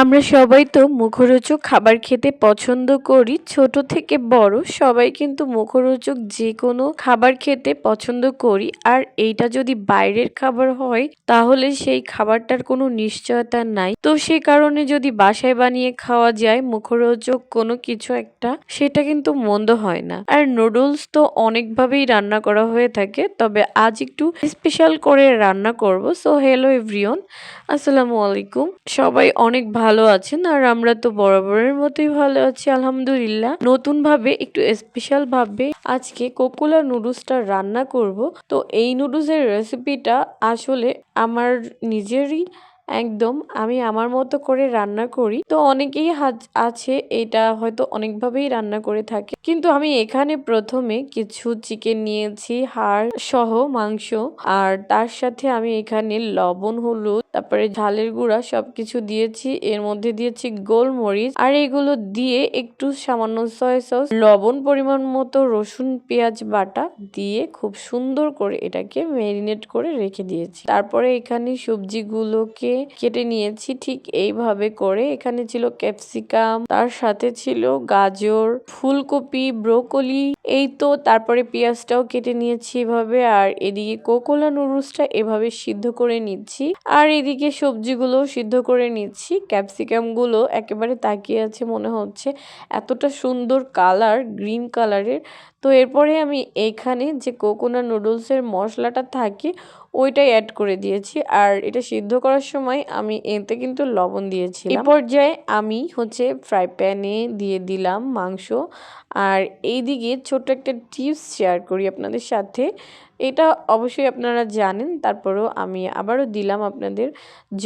আমরা সবাই তো মুখরোচক খাবার খেতে পছন্দ করি, ছোট থেকে বড় সবাই কিন্তু মুখরোচক যে কোনো খাবার খেতে পছন্দ করি। আর এইটা যদি বাইরের খাবার হয়, তাহলে সেই খাবারটার কোনো নিশ্চয়তা নাই। তো সে কারণে যদি বাসায় বানিয়ে খাওয়া যায়, মুখরোচক কোনো কিছু একটা, সেটা কিন্তু মন্দ হয় না। আর নুডলস তো অনেকভাবেই রান্না করা হয়ে থাকে, তবে আজ একটু স্পেশাল করে রান্না করব। সো হ্যালো এভরিওন আসসালামু আলাইকুম। সবাই অনেক ভালো আছেন, আর আমরা তো বরাবরের মতোই ভালো আছি, আলহামদুলিল্লাহ। নতুন ভাবে একটু স্পেশাল ভাবে আজকে কোকুলা নুডলসটা রান্না করব। তো এই নুডলসের রেসিপিটা আসলে আমার নিজেরই একদম, আমি আমার মতো করে রান্না করি। তো অনেকেই আছে, এটা হয়তো অনেকভাবেই রান্না করে থাকে। কিন্তু আমি এখানে প্রথমে কিছু চিকেন নিয়েছি, হাড় সহ মাংস, আর তার সাথে আমি এখানে লবণ, হলুদ তারপরে ঝালের গুঁড়া সবকিছু দিয়েছি, এর মধ্যে দিয়েছি গোলমরিচ, আর এগুলো দিয়ে একটু সামান্য সয়া সস লবণ পরিমাণ মতো রসুন, পেঁয়াজ বাটা দিয়ে খুব সুন্দর করে এটাকে ম্যারিনেট করে রেখে দিয়েছি। তারপরে এখানে সবজিগুলোকে কেটে নিয়েছি, ঠিক এইভাবে করে। এখানে ছিল ক্যাপসিকাম তার সাথে ছিল গাজর, ফুলকপি, ব্রোকলি, এই তো। তারপরে পেঁয়াজটাও কেটে নিয়েছি এভাবে, আর এদিকে কোকোলা নুডলসটা এভাবে সিদ্ধ করে নিচ্ছি। আর এদিকে সবজিগুলো সিদ্ধ করে নিচ্ছি। ক্যাপসিকামগুলো একেবারে তাকিয়ে আছে মনে হচ্ছে। এতটা সুন্দর কালার, গ্রিন কালারের। তো এরপরে আমি এখানে যে কোকোনা নুডলসের মশলাটা থাকে ওইটাই অ্যাড করে দিয়েছি। আর এটা সিদ্ধ করার সময় আমি এতে কিন্তু লবণ দিয়েছি এই পর্যায়ে আমি হচ্ছে ফ্রাই প্যানে দিয়ে দিলাম মাংস। আর এইদিকে ছোট্ট একটা টিপস শেয়ার করি আপনাদের সাথে। এটা অবশ্যই আপনারা জানেন, তারপরেও আমি আবারও দিলাম আপনাদের।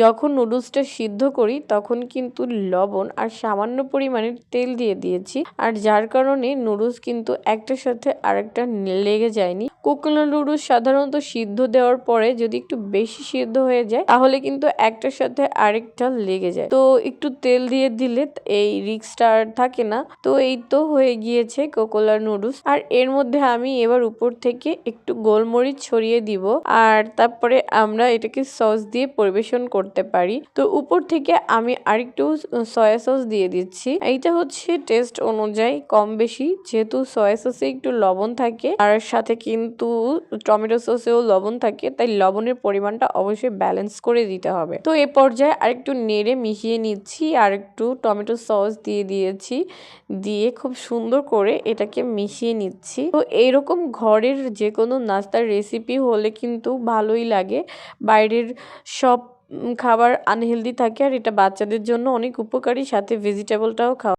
যখন নুডলসটা সিদ্ধ করি তখন কিন্তু লবণ আর সামান্য পরিমাণের তেল দিয়ে দিয়েছি। আর যার কারণে নুডলস কিন্তু একটার সাথে আরেকটা লেগে যায়নি। কোকোনা নুডলস সাধারণত সিদ্ধ দেওয়ার পরে যদি একটু বেশি সিদ্ধ হয়ে যায়, তাহলে কিন্তু একটার সাথে আরেকটা লেগে যায়। তো একটু তেল দিয়ে দিলে এই রিক্সটা আর থাকে না। তো এই তো হয়ে গিয়েছে কোকোলা নুডলস। আর এর মধ্যে আমি এবার উপর থেকে একটু গোলমরিচ ছড়িয়ে দিব। আর তারপরে আমরা এটাকে সস দিয়ে পরিবেশন করতে পারি। তো উপর থেকে আমি আরেকটু সয়া সস দিয়ে দিচ্ছি। এইটা হচ্ছে টেস্ট অনুযায়ী কম বেশি। যেহেতু সয়া সসে একটু লবণ থাকে, আর সাথে কিন্তু টমেটো সসেও লবণ থাকে, তাই লবণের পরিমাণটা অবশ্যই ব্যালেন্স করে দিতে হবে। তো এ পর্যায়ে আরেকটু নেড়ে মিশিয়ে নিচ্ছি আর একটু টমেটো সস দিয়ে দিয়েছি। দিয়ে খুব সুন্দর করে এটাকে মিশিয়ে নিচ্ছি। তো এইরকম ঘরের যে কোনো নাস্তার রেসিপি হলে কিন্তু ভালোই লাগে। বাইরের সব খাবার আনহেলদি থাকে আর এটা বাচ্চাদের জন্য অনেক উপকারী, সাথে ভেজিটেবলটাও খাওয়া